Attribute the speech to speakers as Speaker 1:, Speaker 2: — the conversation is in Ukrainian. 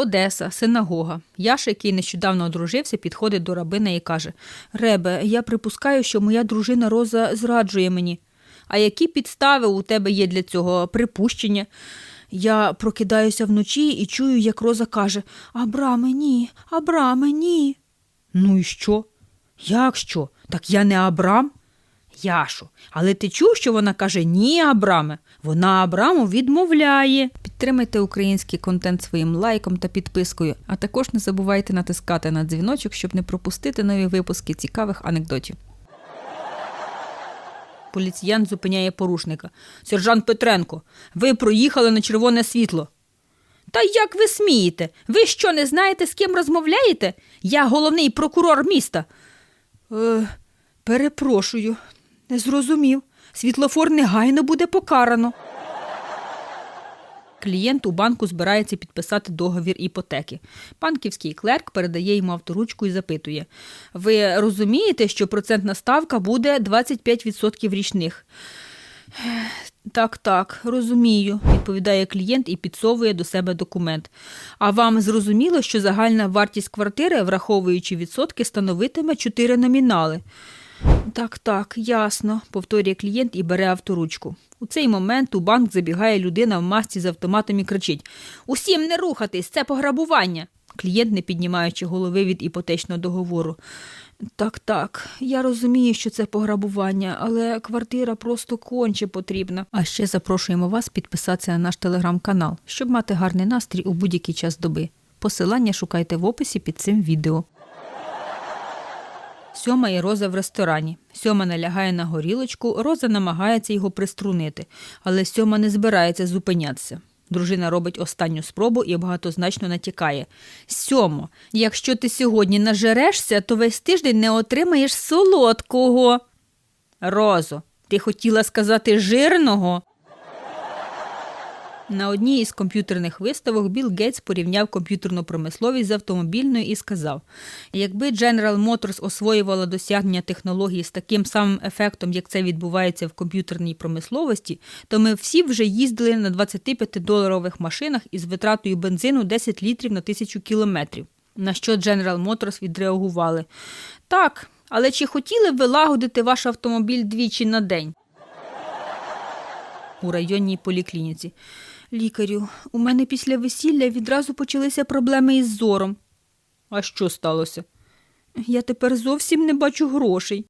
Speaker 1: Одеса, синагога. Яша, який нещодавно одружився, підходить до рабина і каже: Ребе, я припускаю, що моя дружина Роза зраджує мені. А які підстави у тебе є для цього припущення? Я прокидаюся вночі і чую, як Роза каже: Абраме, ні, Абраме, ні. Ну і що? Як що? Так я не Абрам? Яшу, але ти чув, що вона каже ні, Абраме. Вона Абраму відмовляє. Підтримайте український контент своїм лайком та підпискою, а також не забувайте натискати на дзвіночок, щоб не пропустити нові випуски цікавих анекдотів. Поліціян зупиняє порушника. Сержант Петренко, ви проїхали на червоне світло. Та як ви смієте? Ви що не знаєте, з ким розмовляєте? Я головний прокурор міста. Е, перепрошую, не зрозумів. Світлофор негайно буде покарано. Клієнт у банку збирається підписати договір іпотеки. Банківський клерк передає йому авторучку і запитує: Ви розумієте, що процентна ставка буде 25% річних? Так, так, розумію, відповідає клієнт і підсовує до себе документ. А вам зрозуміло, що загальна вартість квартири, враховуючи відсотки, становитиме 4 номінали. Так, так, ясно, повторює клієнт і бере авторучку. У цей момент у банк забігає людина в масці з автоматом і кричить: Усім не рухатись, це пограбування. Клієнт, не піднімаючи голови від іпотечного договору. Так, так, я розумію, що це пограбування, але квартира просто конче потрібна. А ще запрошуємо вас підписатися на наш телеграм-канал, щоб мати гарний настрій у будь-який час доби. Посилання шукайте в описі під цим відео. Сьома і Роза в ресторані. Сьома налягає на горілочку, Роза намагається його приструнити, але Сьома не збирається зупинятися. Дружина робить останню спробу і багатозначно натякає. Сьомо, якщо ти сьогодні нажерешся, то весь тиждень не отримаєш солодкого. Розо, ти хотіла сказати жирного? На одній із комп'ютерних виставок Білл Гейтс порівняв комп'ютерну промисловість з автомобільною і сказав: якби General Motors освоювала досягнення технології з таким самим ефектом, як це відбувається в комп'ютерній промисловості, то ми всі вже їздили на 25-доларових машинах із витратою бензину 10 літрів на тисячу кілометрів. На що General Motors відреагували: так, але чи хотіли б ви лагодити ваш автомобіль двічі на день? у районній поліклініці. Лікарю, у мене після весілля відразу почалися проблеми із зором. А що сталося? Я тепер зовсім не бачу грошей.